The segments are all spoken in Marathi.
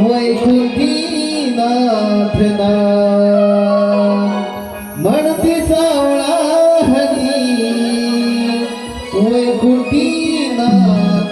ওই কুটিনাথ না। মনতি সাওলা হরি ওই কুটিনাথ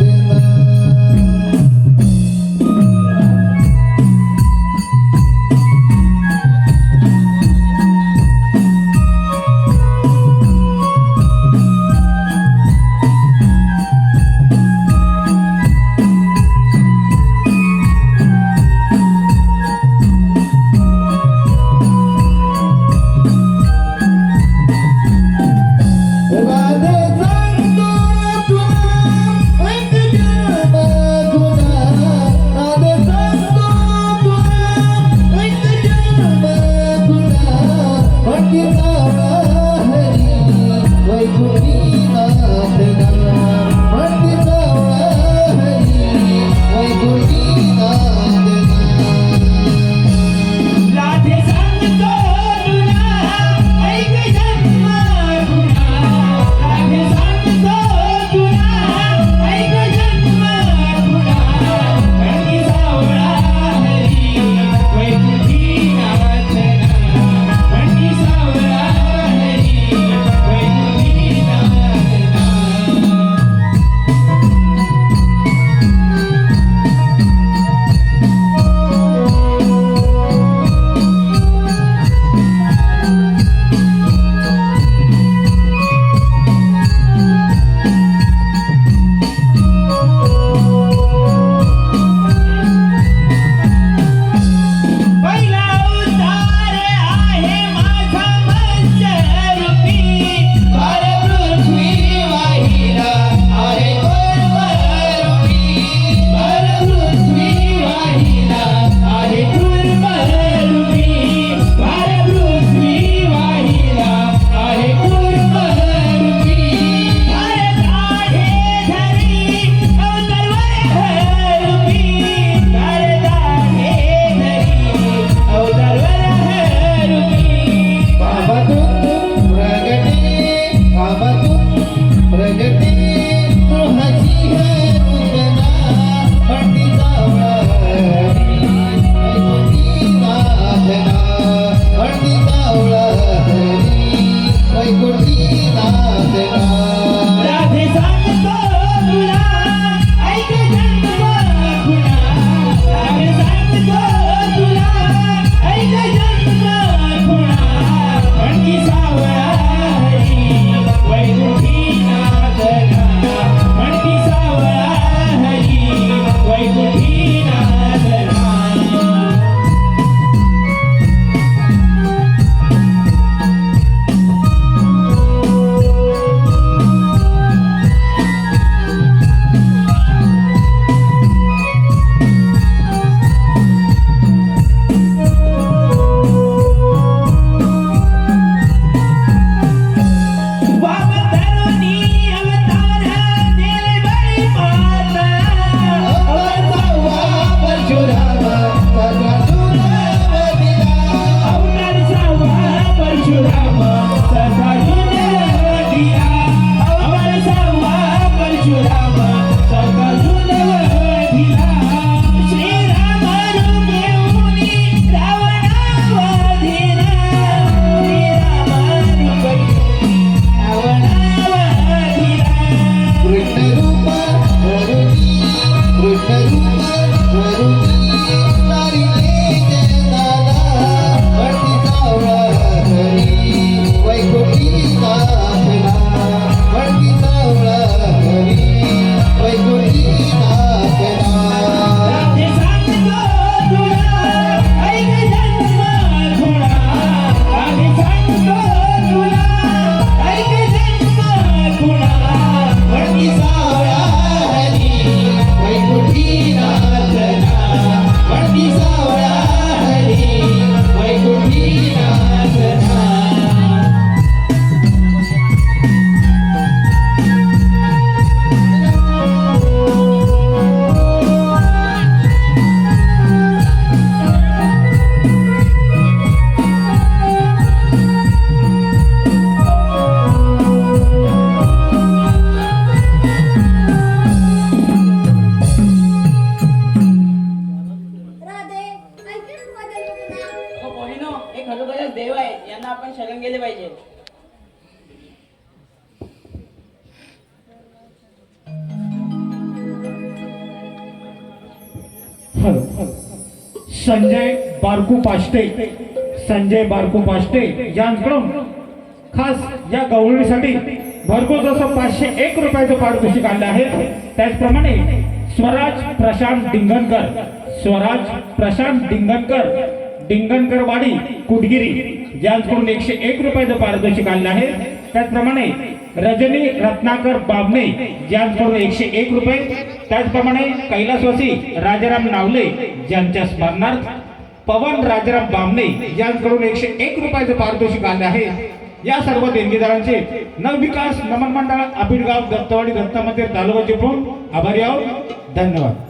छगन गेले पाहिजे. संजय बारकू पाष्टे. संजय बारकू पाष्टे यांकडून खास या गवळणीसाठी भरघोस असं पाचशे एक रुपयाचं पारितोषिक आणलं आहे. त्याचप्रमाणे स्वराज प्रशांत डिंगणकर. स्वराज प्रशांत डिंगणकर डिंगणकरवाडी कुटगिरी यांकडून एकशे एक रुपयाचं पारितोषिक आणलं आहे त्याचप्रमाणे रजनी रत्नाकर बाबने यांकडून एकशे एक रुपये त्याचप्रमाणे कैलासवासी राजाराम नावले यांच्या स्मरणार्थ पवन राजाराम बाबने यांकडून एकशे एक रुपयाचं पारितोषिक आले आहे या सर्व देणगीदारांचे नवविकास नमन मंडळ आबिडगाव दत्तवाडी दत्ता मंदिर तालुका चिपळूण. आभारी आहोत. धन्यवाद.